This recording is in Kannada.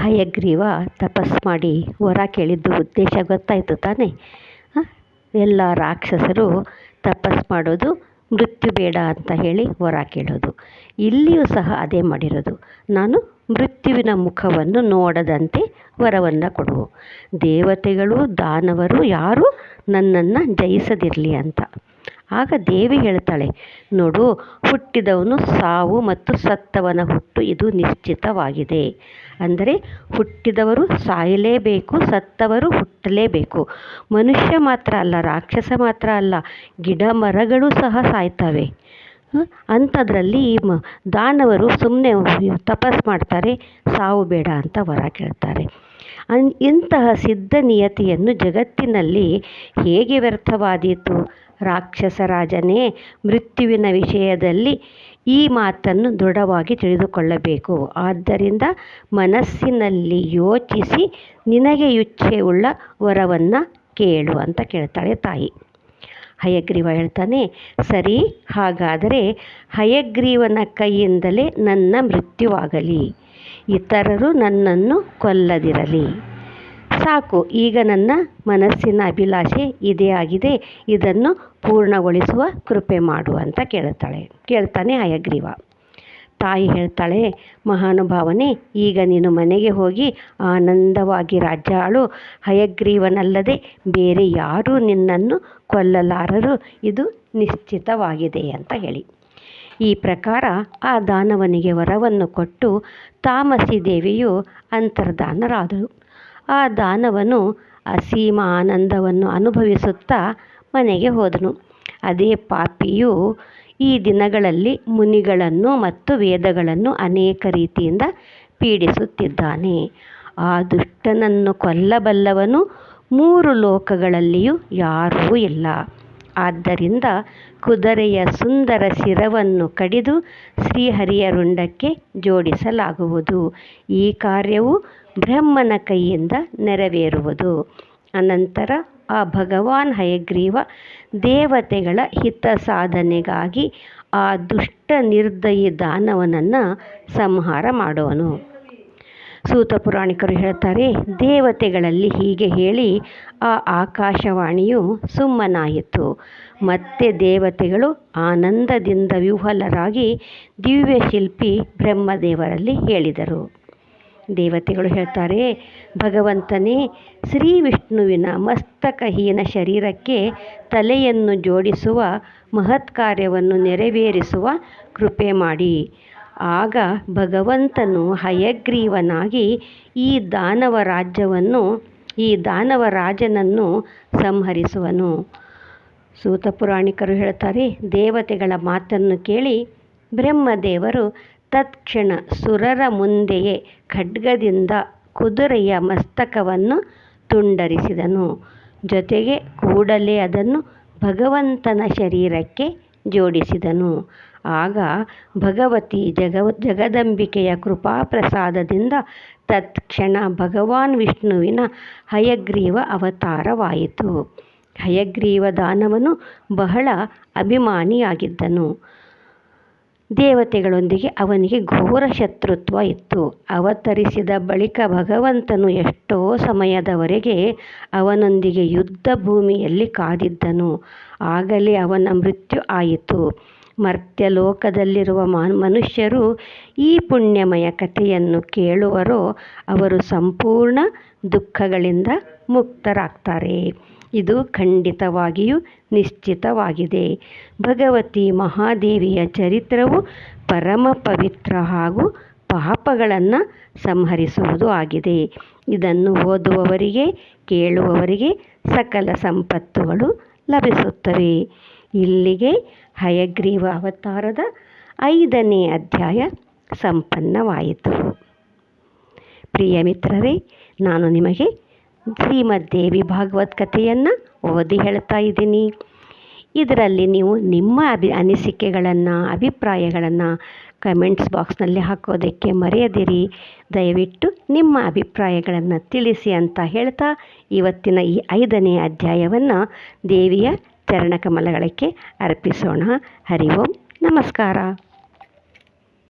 ಹಯಗ್ರೀವ ತಪಸ್ ಮಾಡಿ ವರ ಕೇಳಿದ್ದು ಉದ್ದೇಶ ಗೊತ್ತಾಯಿತು ತಾನೇ? ಎಲ್ಲ ರಾಕ್ಷಸರು ತಪಸ್ ಮಾಡೋದು ಮೃತ್ಯು ಬೇಡ ಅಂತ ಹೇಳಿ ವರ ಕೇಳೋದು. ಇಲ್ಲಿಯೂ ಸಹ ಅದೇ ಮಾಡಿರೋದು. ನಾನು ಮೃತ್ಯುವಿನ ಮುಖವನ್ನು ನೋಡದಂತೆ ವರವನ್ನು ಕೊಡುವು. ದೇವತೆಗಳು, ದಾನವರು ಯಾರೂ ನನ್ನನ್ನು ಜಯಿಸದಿರಲಿ ಅಂತ. ಆಗ ದೇವಿ ಹೇಳ್ತಾಳೆ, ನೋಡು, ಹುಟ್ಟಿದವನು ಸಾವು ಮತ್ತು ಸತ್ತವನ ಹುಟ್ಟು ಇದು ನಿಶ್ಚಿತವಾಗಿದೆ. ಅಂದರೆ ಹುಟ್ಟಿದವರು ಸಾಯಲೇಬೇಕು, ಸತ್ತವರು ಹುಟ್ಟಲೇಬೇಕು. ಮನುಷ್ಯ ಮಾತ್ರ ಅಲ್ಲ, ರಾಕ್ಷಸ ಮಾತ್ರ ಅಲ್ಲ, ಗಿಡ ಮರಗಳು ಸಹ ಸಾಯ್ತವೆ. ಅಂಥದ್ರಲ್ಲಿ ಮ, ದಾನವರು ಸುಮ್ಮನೆ ತಪಸ್ ಮಾಡ್ತಾರೆ, ಸಾವು ಬೇಡ ಅಂತ ವರ ಕೇಳ್ತಾರೆ. ಅನ್, ಇಂತಹ ಸಿದ್ಧ ನಿಯತಿಯನ್ನು ಜಗತ್ತಿನಲ್ಲಿ ಹೇಗೆ ವ್ಯರ್ಥವಾದೀತು? ರಾಕ್ಷಸ ರಾಜನೇ, ಮೃತ್ಯುವಿನ ವಿಷಯದಲ್ಲಿ ಈ ಮಾತನ್ನು ದೃಢವಾಗಿ ತಿಳಿದುಕೊಳ್ಳಬೇಕು. ಆದ್ದರಿಂದ ಮನಸ್ಸಿನಲ್ಲಿ ಯೋಚಿಸಿ, ನಿನಗೆ ಉಳ್ಳ ವರವನ್ನು ಕೇಳು ಅಂತ ಕೇಳ್ತಾಳೆ ತಾಯಿ. ಹಯಗ್ರೀವ ಹೇಳ್ತಾನೆ, ಸರಿ, ಹಾಗಾದರೆ ಹಯಗ್ರೀವನ ಕೈಯಿಂದಲೇ ನನ್ನ ಮೃತ್ಯುವಾಗಲಿ. ಇತರರು ನನ್ನನ್ನು ಕೊಲ್ಲದಿರಲಿ. ಸಾಕು. ಈಗ ನನ್ನ ಮನಸ್ಸಿನ ಅಭಿಲಾಷೆ ಇದೇ ಆಗಿದೆ. ಇದನ್ನು ಪೂರ್ಣಗೊಳಿಸುವ ಕೃಪೆ ಮಾಡು ಅಂತ ಕೇಳ್ತಾಳೆ ಕೇಳ್ತಾನೆ ಹಯಗ್ರೀವ. ತಾಯಿ ಹೇಳ್ತಾಳೆ, ಮಹಾನುಭಾವನೆ, ಈಗ ನೀನು ಮನೆಗೆ ಹೋಗಿ ಆನಂದವಾಗಿ ರಾಜ್ಯಾಳು. ಹಯಗ್ರೀವನಲ್ಲದೆ ಬೇರೆ ಯಾರೂ ನಿನ್ನನ್ನು ಕೊಲ್ಲಲಾರರು. ಇದು ನಿಶ್ಚಿತವಾಗಿದೆ ಅಂತ ಹೇಳಿ. ಈ ಪ್ರಕಾರ ಆ ದಾನವನಿಗೆ ವರವನ್ನು ಕೊಟ್ಟು ತಾಮಸಿ ದೇವಿಯು ಅಂತರ್ಧಾನರಾದಳು ಆ ದಾನವನು ಅಸೀಮ ಆನಂದವನ್ನು ಅನುಭವಿಸುತ್ತಾ ಮನೆಗೆ ಹೋದನು. ಅದೇ ಪಾಪಿಯು ಈ ದಿನಗಳಲ್ಲಿ ಮುನಿಗಳನ್ನು ಮತ್ತು ವೇದಗಳನ್ನು ಅನೇಕ ರೀತಿಯಿಂದ ಪೀಡಿಸುತ್ತಿದ್ದಾನೆ. ಆ ದುಷ್ಟನನ್ನು ಕೊಲ್ಲಬಲ್ಲವನು ಮೂರು ಲೋಕಗಳಲ್ಲಿಯೂ ಯಾರೂ ಇಲ್ಲ. ಆದ್ದರಿಂದ ಕುದುರೆಯ ಸುಂದರ ಶಿರವನ್ನು ಕಡಿದು ಶ್ರೀಹರಿಯ ರುಂಡಕ್ಕೆ ಜೋಡಿಸಲಾಗುವುದು. ಈ ಕಾರ್ಯವು ಬ್ರಹ್ಮನ ಕೈಯಿಂದ ನೆರವೇರುವುದು. ಅನಂತರ ಆ ಭಗವಾನ್ ಹಯಗ್ರೀವ ದೇವತೆಗಳ ಹಿತ ಸಾಧನೆಗಾಗಿ ಆ ದುಷ್ಟ ನಿರ್ದಯಿ ದಾನವನನ್ನು ಸಂಹಾರ ಮಾಡುವನು. ಸೂತ ಪುರಾಣಿಕರು ಹೇಳ್ತಾರೆ, ದೇವತೆಗಳಲ್ಲಿ ಹೀಗೆ ಹೇಳಿ ಆ ಆಕಾಶವಾಣಿಯು ಸುಮ್ಮನಾಯಿತು. ಮತ್ತೆ ದೇವತೆಗಳು ಆನಂದದಿಂದ ವಿಹ್ವಲರಾಗಿ ದಿವ್ಯಶಿಲ್ಪಿ ಬ್ರಹ್ಮದೇವರಲ್ಲಿ ಹೇಳಿದರು. ದೇವತೆಗಳು ಹೇಳ್ತಾರೆ, ಭಗವಂತನೇ, ಶ್ರೀ ವಿಷ್ಣುವಿನ ಮಸ್ತಕಹೀನ ಶರೀರಕ್ಕೆ ತಲೆಯನ್ನು ಜೋಡಿಸುವ ಮಹತ್ ಕಾರ್ಯವನ್ನು ನೆರವೇರಿಸುವ ಕೃಪೆ ಮಾಡಿ. ಆಗ ಭಗವಂತನು ಹಯಗ್ರೀವನಾಗಿ ಈ ದಾನವ ರಾಜ್ಯವನ್ನು, ಈ ದಾನವ ರಾಜನನ್ನು ಸಂಹರಿಸುವನು. ಸೂತ ಪುರಾಣಿಕರು ಹೇಳ್ತಾರೆ, ದೇವತೆಗಳ ಮಾತನ್ನು ಕೇಳಿ ಬ್ರಹ್ಮದೇವರು ತತ್ಕ್ಷಣ ಸುರರ ಮುಂದೆಯೇ ಖಡ್ಗದಿಂದ ಕುದುರೆಯ ಮಸ್ತಕವನ್ನು ತುಂಡರಿಸಿದನು. ಜೊತೆಗೆ ಕೂಡಲೇ ಅದನ್ನು ಭಗವಂತನ ಶರೀರಕ್ಕೆ ಜೋಡಿಸಿದನು. ಆಗ ಭಗವತಿ ಜಗವ, ಜಗದಂಬಿಕೆಯ ಕೃಪಾಪ್ರಸಾದದಿಂದ ತತ್ಕ್ಷಣ ಭಗವಾನ್ ವಿಷ್ಣುವಿನ ಹಯಗ್ರೀವ ಅವತಾರವಾಯಿತು. ಹಯಗ್ರೀವ ದಾನವನು ಬಹಳ ಅಭಿಮಾನಿಯಾಗಿದ್ದನು. ದೇವತೆಗಳೊಂದಿಗೆ ಅವನಿಗೆ ಘೋರ ಶತ್ರುತ್ವ ಇತ್ತು. ಅವತರಿಸಿದ ಬಳಿಕ ಭಗವಂತನು ಎಷ್ಟೋ ಸಮಯದವರೆಗೆ ಅವನೊಂದಿಗೆ ಯುದ್ಧ ಭೂಮಿಯಲ್ಲಿ ಕಾದಿದ್ದನು. ಆಗಲೇ ಅವನ ಮೃತ್ಯು ಆಯಿತು. ಮರ್ತ್ಯಲೋಕದಲ್ಲಿರುವ ಮನುಷ್ಯರು ಈ ಪುಣ್ಯಮಯ ಕಥೆಯನ್ನು ಕೇಳುವರೋ ಅವರು ಸಂಪೂರ್ಣ ದುಃಖಗಳಿಂದ ಮುಕ್ತರಾಗ್ತಾರೆ. ಇದು ಖಂಡಿತವಾಗಿಯೂ ನಿಶ್ಚಿತವಾಗಿದೆ. ಭಗವತಿ ಮಹಾದೇವಿಯ ಚರಿತ್ರವು ಪರಮ ಪವಿತ್ರ ಹಾಗೂ ಪಾಪಗಳನ್ನು ಸಂಹರಿಸುವುದು ಆಗಿದೆ. ಇದನ್ನು ಓದುವವರಿಗೆ, ಕೇಳುವವರಿಗೆ ಸಕಲ ಸಂಪತ್ತುಗಳು ಲಭಿಸುತ್ತವೆ. ಇಲ್ಲಿಗೆ ಹಯಗ್ರೀವ ಅವತಾರದ ಐದನೇ ಅಧ್ಯಾಯ ಸಂಪನ್ನವಾಯಿತು. ಪ್ರಿಯ ಮಿತ್ರರೇ, ನಾನು ನಿಮಗೆ ಶ್ರೀಮದ್ದೇವಿ ಭಾಗವತ್ ಕಥೆಯನ್ನು ಓದಿ ಹೇಳ್ತಾ ಇದ್ದೀನಿ. ಇದರಲ್ಲಿ ನೀವು ನಿಮ್ಮ ಅಭಿ, ಅನಿಸಿಕೆಗಳನ್ನು, ಅಭಿಪ್ರಾಯಗಳನ್ನು ಕಮೆಂಟ್ಸ್ ಬಾಕ್ಸ್ನಲ್ಲಿ ಹಾಕೋದಕ್ಕೆ ಮರೆಯದಿರಿ. ದಯವಿಟ್ಟು ನಿಮ್ಮ ಅಭಿಪ್ರಾಯಗಳನ್ನು ತಿಳಿಸಿ ಅಂತ ಹೇಳ್ತಾ ಇವತ್ತಿನ ಈ ಐದನೇ ಅಧ್ಯಾಯವನ್ನು ದೇವಿಯ ಚರಣಕಮಲಗಳಿಗೆ ಅರ್ಪಿಸೋಣ. ಹರಿ ಓಂ. ನಮಸ್ಕಾರ.